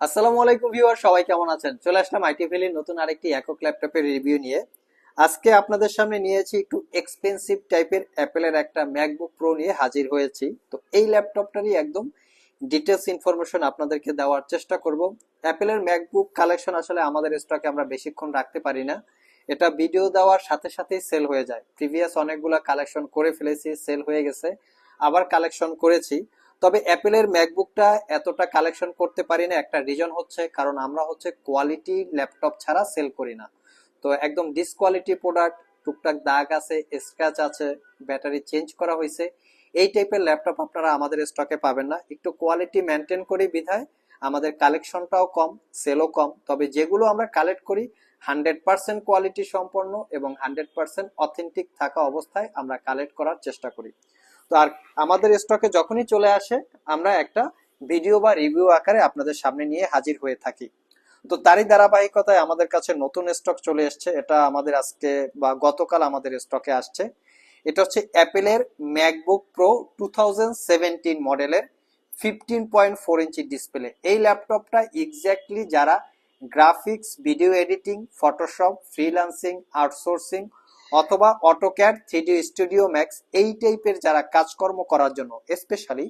আসসালামু আলাইকুম ভিউয়ার, সবাই কেমন আছেন? চলে আসলাম আইটি ভ্যালির নতুন আরেকটি একক ল্যাপটপের রিভিউ নিয়ে। আজকে আপনাদের সামনে নিয়েছি একটু এক্সপেন্সিভ টাইপের অ্যাপেলের একটা ম্যাকবুক প্রো নিয়ে হাজির হয়েছি। তো এই ল্যাপটপটারই একদম ডিটেলস ইনফরমেশন আপনাদেরকে দেওয়ার চেষ্টা করব। অ্যাপেলের ম্যাকবুক কালেকশন আসলে আমাদের স্টকে আমরা বেশিক্ষণ রাখতে পারি না। এটা ভিডিও দেওয়ার সাথে সাথেই সেল হয়ে যায়। প্রিভিয়াস অনেকগুলা কালেকশন করে ফেলেছি সেল হয়ে গেছে। আবার কালেকশন করেছি। তবে অ্যাপেলের ম্যাকবুকটা এতটা কালেকশন করতে পারি না, একটা রিজন হচ্ছে, কারণ আমরা হচ্ছে কোয়ালিটি ল্যাপটপ ছাড়া সেল করি না। তো একদম ডিসকোয়ালিটি প্রোডাক্ট টুকটাক দাগ আছে স্ক্র্যাচ আছে, ব্যাটারি চেঞ্জ করা হয়েছে, এই টাইপের ল্যাপটপ আপনারা আমাদের স্টকে পাবেন না। একটু কোয়ালিটি মেনটেন করি বিধায়, আমাদের কালেকশনটাও কম সেলও কম, তবে যেগুলো আমরা কালেক্ট করি হান্ড্রেড পার্সেন্ট কোয়ালিটি সম্পন্ন এবং হান্ড্রেড পার্সেন্ট অথেন্টিক থাকা অবস্থায় আমরা কালেক্ট করার চেষ্টা করি। তো আর আমাদের স্টকে যখনই চলে আসে, আমরা একটা ভিডিও বা রিভিউ আকারে আপনাদের সামনে নিয়ে হাজির হয়ে থাকি। তো তারই ধারাবাহিকতায় আমাদের কাছে নতুন স্টক চলে এসছে। এটা আমাদের আজকে বা গতকাল আমাদের স্টকে আসছে। এটা হচ্ছে অ্যাপেলের ম্যাকবুক প্রো টু মডেলের fifteen point four inch display এই ল্যাপটপটা এক্স্যাক্টলি যারা graphics video editing Photoshop freelancing outsourcing অথবা AutoCAD, three D studio max এই টাইপের যারা কাজকর্ম করার জন্য স্পেশালি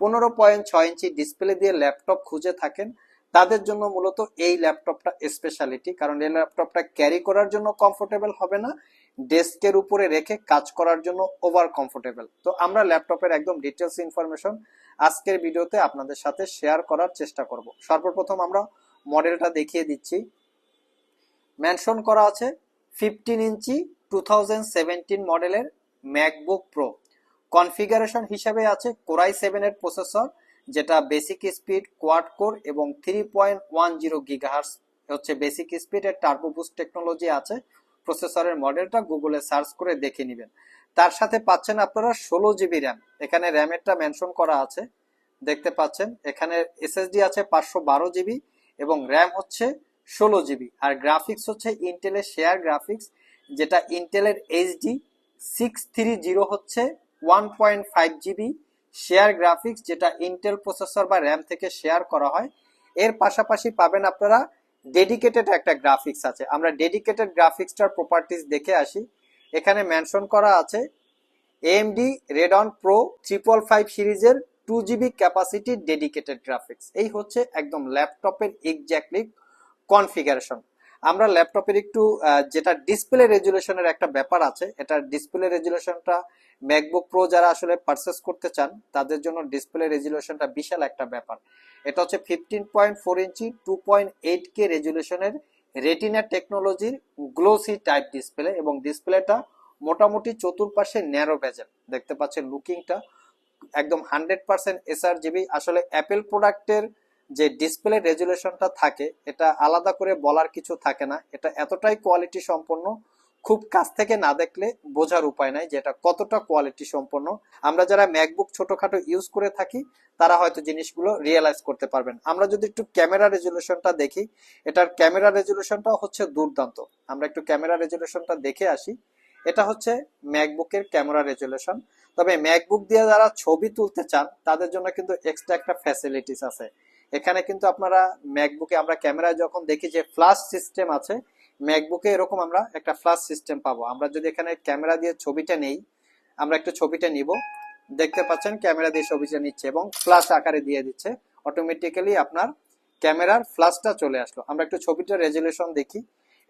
পনেরো পয়েন্ট ছয় ইঞ্চি ডিসপ্লে দিয়ে ল্যাপটপ খুঁজে থাকেন, তাদের জন্য মূলত এই ল্যাপটপটা স্পেশালিটি কারণ এই ল্যাপটপটা ক্যারি করার জন্য কমফোর্টেবল হবে না, ডেস্কের উপরে রেখে কাজ করার জন্য ওভার কমফোর্টেবল তো আমরা ল্যাপটপের একদম ডিটেলস ইনফরমেশন আজকের ভিডিওতে আপনাদের সাথে শেয়ার করার চেষ্টা করব। সর্বপ্রথম আমরা মডেলটা দেখিয়ে দিচ্ছি। মেনশন করা আছে ফিফটিন ইঞ্চি টু মডেলের ম্যাকবুক প্রো কনফিগারেশন হিসাবে আছে কোরাই সেভেনের প্রসেসর যেটা বেসিক স্পিড কোয়াড কোর এবং three point one zero gigahertz হচ্ছে বেসিক স্পিড এর টার্বো বুস্ট টেকনোলজি আছে। প্রসেসরের মডেলটা গুগলে সার্চ করে দেখে নেবেন। তার সাথে পাচ্ছেন আপনারা ষোলো জিবি র্যাম এখানে র্যামেরটা মেনশন করা আছে। দেখতে পাচ্ছেন, এখানে এসএসডি আছে পাঁচশো বারো জিবি এবং র্যাম হচ্ছে ষোলো জিবি আর গ্রাফিক্স হচ্ছে ইন্টেলের শেয়ার গ্রাফিক্স যেটা ইন্টেলের এইচডি সিক্স থ্রি জিরো হচ্ছে one point five GB share graphics যেটা ইন্টেল প্রসেসর বা র্যাম থেকে শেয়ার করা হয়। এর পাশাপাশি পাবেন আপনারা ডেডিকেটেড একটা গ্রাফিক্স আছে। আমরা ডেডিকেটেড গ্রাফিক্সটার প্রপার্টিস দেখে আসি। এখানে মেনশন করা আছে AMD Radeon Pro triple five সিরিজের two GB capacity dedicated graphics এই হচ্ছে একদম ল্যাপটপের এক্স্যাক্টলি কনফিগারেশন আমরা ল্যাপটপের একটু যেটা ডিসপ্লে রেজুলেশনের একটা ব্যাপার আছে, এটা ডিসপ্লে রেজুলেশনটা ম্যাকবুক প্রো যারা আসলে পারচেস করতে চান, তাদের জন্য ডিসপ্লে রেজুলেশনটা বিশাল একটা ব্যাপার। এটা হচ্ছে fifteen point four inch two point eight K রেজুলেশনের retina টেকনোলজির গ্লোসি টাইপ ডিসপ্লে এবং ডিসপ্লেটা মোটামুটি চতুর্পাশে ন্যারো বেজেল দেখতে পাচ্ছেন লুকিংটা একদম হান্ড্রেড পার্সেন্ট এসআর জিবি আসলে অ্যাপেল প্রোডাক্টের যে ডিসপ্লে রেজুলেশনটা থাকে, এটা আলাদা করে বলার কিছু থাকে না। এটা এতটাই কোয়ালিটি সম্পন্ন, খুব কাছ থেকে না দেখলে বোঝার উপায় নাই যে এটা কতটা কোয়ালিটি সম্পন্ন। আমরা যারা ম্যাকবুক ছোটখাটো ইউজ করে থাকি, তারা হয়তো জিনিসগুলো রিয়েলাইজ করতে পারবেন। আমরা যদি একটু ক্যামেরা রেজুলেশনটা দেখি, এটার ক্যামেরা রেজুলেশনটা হচ্ছে দুর্দান্ত। আমরা একটু ক্যামেরা রেজুলেশনটা দেখে আসি। এটা হচ্ছে ম্যাকবুকের ক্যামেরা রেজুলেশন তবে ম্যাকবুক দিয়ে যারা ছবি তুলতে চান, তাদের জন্য কিন্তু এক্সট্রা একটা ফ্যাসিলিটিস আছে। এখানে কিন্তু আপনারা ম্যাকবুকে আমরা ক্যামেরায় যখন দেখি যে ফ্লাশ সিস্টেম আছে ম্যাকবুকে এরকম আমরা একটা ফ্লাশ সিস্টেম পাবো। আমরা যদি এখানে ক্যামেরা দিয়ে ছবিটা নেই, আমরা একটু ছবিটা নিব। দেখতে পাচ্ছেন ক্যামেরা দিয়ে ছবিটা নিচ্ছে এবং ফ্লাশ আকারে দিয়ে দিচ্ছে। অটোমেটিক্যালি আপনার ক্যামেরার ফ্লাশটা চলে আসলো। আমরা একটু ছবিটার রেজুলেশন দেখি।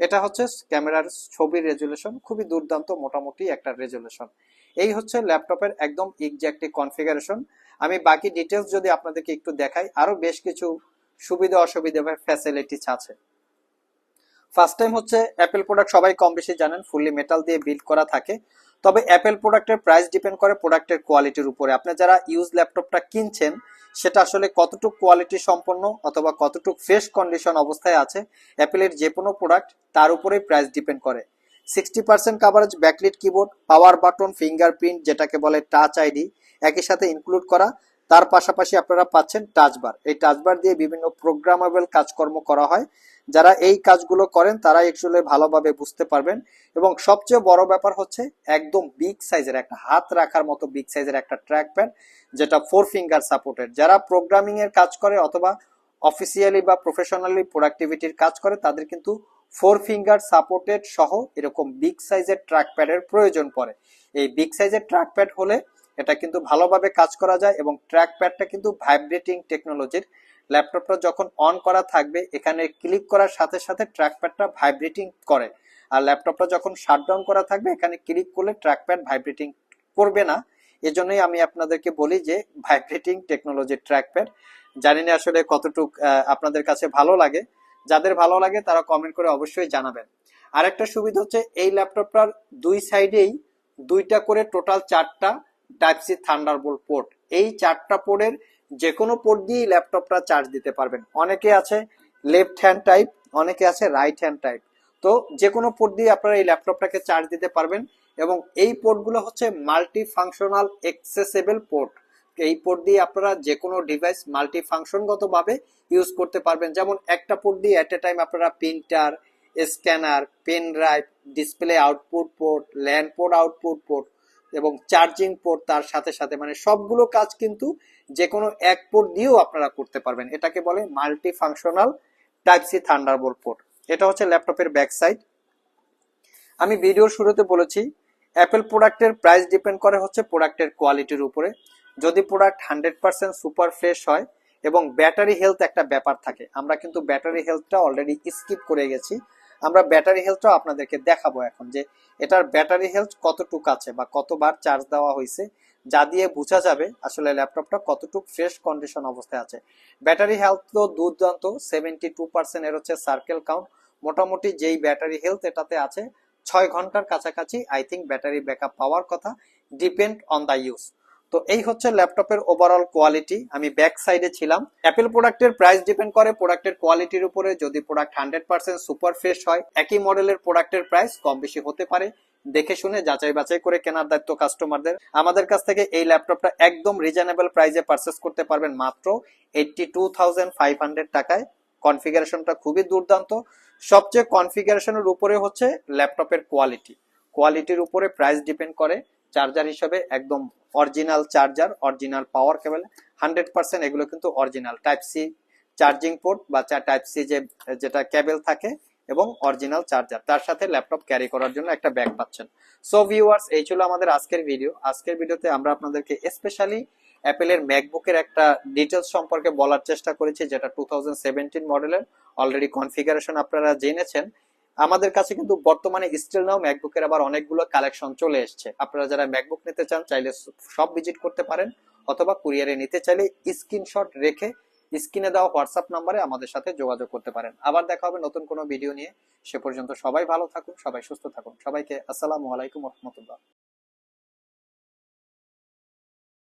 এটা হচ্ছে ক্যামেরার ছবির রেজুলেশন খুবই দুর্দান্ত মোটামুটি একটা রেজুলেশন এই হচ্ছে ল্যাপটপের একদম এক্স্যাক্টলি কনফিগারেশন আমি বাকি ডিটেলস যদি আপনাদেরকে একটু দেখাই, আরও বেশ কিছু সুবিধা অসুবিধা বা ফ্যাসিলিটিস আছে। ফার্স্ট টাইম হচ্ছে অ্যাপেল প্রোডাক্ট সবাই কম বেশি জানেন ফুললি মেটাল দিয়ে বিল্ড করা থাকে। তবে অ্যাপেল প্রোডাক্টের প্রাইস ডিপেন্ড করে প্রোডাক্টের কোয়ালিটির উপরে। আপনি যারা ইউজ ল্যাপটপটা কিনছেন, সেটা আসলে কতটুকু কোয়ালিটি সম্পন্ন অথবা কতটুকু ফ্রেশ কন্ডিশন অবস্থায় আছে অ্যাপেলের যে কোনো প্রোডাক্ট তার উপরেই প্রাইস ডিপেন্ড করে। Sixty percent coverage backlit keyboard power button fingerprint যেটাকে বলে টাচ আইডি একই সাথে ইনক্লুড করা। তার পাশাপাশি আপনারা পাচ্ছেন টাচবার এই টাচবার দিয়ে বিভিন্ন প্রোগ্রামেবল কাজকর্ম করা হয়। যারা এই কাজগুলো করেন তারা অ্যাকচুয়ালি ভালোভাবে বুঝতে পারবেন। এবং সবচেয়ে বড় ব্যাপার হচ্ছে, একদম বিগ সাইজের একটা, হাত রাখার মতো বিগ সাইজের একটা ট্র্যাক প্যাড যেটা ফোর ফিঙ্গার সাপোর্টেড যারা প্রোগ্রামিং এর কাজ করে অথবা অফিসিয়ালি বা প্রফেশনালি প্রোডাক্টিভিটির কাজ করে, তাদের কিন্তু ফোর ফিঙ্গার সাপোর্টেড সহ এরকম বিগ সাইজের ট্র্যাক প্যাডের প্রয়োজন পড়ে। এই বিগ সাইজের ট্র্যাক প্যাড হলে এটা কিন্তু ভালোভাবে কাজ করা যায় এবং ট্র্যাক প্যাডটা কিন্তু ভাইব্রেটিং টেকনোলজির ল্যাপটপটা যখন অন করা থাকবে, এখানে ক্লিক করার সাথে সাথে ট্র্যাক প্যাডটা ভাইব্রেটিং করে। আর ল্যাপটপটা যখন শাটডাউন করা থাকবে, এখানে ক্লিক করলে ট্র্যাক প্যাড ভাইব্রেটিং করবে না। এজন্যই আমি আপনাদেরকে বলি যে ভাইব্রেটিং টেকনোলজির ট্র্যাক প্যাড জানি না আসলে কতটুক আপনাদের কাছে ভালো লাগে। যাদের ভালো লাগে, তারা কমেন্ট করে অবশ্যই জানাবেন। আরেকটা সুবিধা হচ্ছে, এই ল্যাপটপটার দুই সাইডেই দুইটা করে টোটাল চারটা টাইপ সি থান্ডারবোল্ট পোর্ট এই চারটা পোর্টের যে কোনো পোর্ট দিয়েই ল্যাপটপটা চার্জ দিতে পারবেন। অনেকে আছে লেফট হ্যান্ড টাইপ অনেকে আছে রাইট হ্যান্ড টাইপ তো যে কোনো পোর্ট দিয়ে আপনারা এই ল্যাপটপটাকে চার্জ দিতে পারবেন এবং এই পোর্টগুলো হচ্ছে মাল্টি ফাংশনাল এক্সেসেবল পোর্ট এই পোর্ট দিয়ে আপনারা যে কোনো ডিভাইস মাল্টি ফাংশনগতভাবে ইউজ করতে পারবেন। যেমন একটা পোর্ট দিয়ে অ্যাট এ টাইম আপনারা printer scanner pen drive display output port land port output port এবং চার্জিং পোর্ট তার সাথে সাথে মানে সবগুলো কাজ কিন্তু যে কোনো এক পোর্ট দিয়েও আপনারা করতে পারবেন। এটাকে বলে multi functional type C Thunderbolt port এটা হচ্ছে ল্যাপটপের ব্যাক সাইড আমি ভিডিওর শুরুতে বলেছি অ্যাপেল প্রোডাক্টের প্রাইস ডিপেন্ড করে হচ্ছে প্রোডাক্টের কোয়ালিটির উপরে। যদি product hundred percent super fresh হয় এবং ব্যাটারি হেলথ একটা ব্যাপার থাকে, আমরা কিন্তু ব্যাটারি হেলথটা অলরেডি স্কিপ করে গেছি। আমরা ব্যাটারি হেলথটাও আপনাদেরকে দেখাবো এখন যে এটার ব্যাটারি হেলথ কতটুক আছে বা কতবার চার্জ দেওয়া হয়েছে, যা দিয়ে বোঝা যাবে আসলে ল্যাপটপটা কতটুক ফ্রেশ কন্ডিশন অবস্থায় আছে। ব্যাটারি হেলথ তো দুর্দান্ত সেভেন্টি টু পার্সেন্ট এর হচ্ছে সার্কেল কাউন্ট মোটামুটি যেই ব্যাটারি হেলথ এটাতে আছে, ছয় ঘণ্টার কাছাকাছি I think battery backup power কথা। ডিপেন্ড অন দা ইউজ তো এই হচ্ছে ল্যাপটপের ওভারঅল কোয়ালিটি আমি ব্যাক সাইডে ছিলাম। অ্যাপেল প্রোডাক্টের প্রাইস ডিপেন্ড করে। প্রোডাক্টের কোয়ালিটির উপরে যদি product hundred percent super fresh হয়, একই মডেলের প্রোডাক্টের প্রাইস কম বেশি হতে পারে। দেখে শুনে, যাচাই বাছাই করে কেনার দায়িত্ব কাস্টমারদের আমাদের কাছ থেকে এই ল্যাপটপটা একদম রিজনেবল প্রাইসে পারচেস করতে পারবেন মাত্র eighty two thousand five hundred টাকায়। কনফিগারেশনটা খুবই দুর্দান্ত। সবচেয়ে কনফিগারেশনের উপরে হচ্ছে ল্যাপটপের কোয়ালিটি কোয়ালিটির উপরে প্রাইস ডিপেন্ড করে। চার্জার হিসেবে একদম original charger, original power cable hundred percent এগুলো কিন্তু original type C charging port বা টাইপ সি যে, যেটা কেবল থাকে এবং অরিজিনাল চার্জার তার সাথে ল্যাপটপ ক্যারি করার জন্য একটা ব্যাগ পাচ্ছেন। সো ভিউয়ার্স এই ছিল আমাদের আজকের ভিডিও আজকের ভিডিওতে আমরা আপনাদেরকে স্পেশালি অ্যাপেলের ম্যাকবুকের একটা ডিটেলস সম্পর্কে বলার চেষ্টা করেছি, যেটা টু মডেলের অলরেডি কনফিগারেশন আপনারা জেনেছেন। আমাদের কাছে কিন্তু বর্তমানে স্টিল নাও ম্যাকবুকের আবার অনেকগুলো কালেকশন চলে এসছে। আপনারা যারা ম্যাকবুক নিতে চান, চাইলে সব ভিজিট করতে পারেন, অথবা কুরিয়ারে নিতে চাইলে স্ক্রিনশট রেখে স্ক্রিনে দেওয়া হোয়াটসঅ্যাপ নাম্বারে আমাদের সাথে যোগাযোগ করতে পারেন। আবার দেখা হবে নতুন কোনো ভিডিও নিয়ে। সে পর্যন্ত সবাই ভালো থাকুন, সবাই সুস্থ থাকুন। সবাইকে আসসালামু আলাইকুম রহমতুল্লাহ।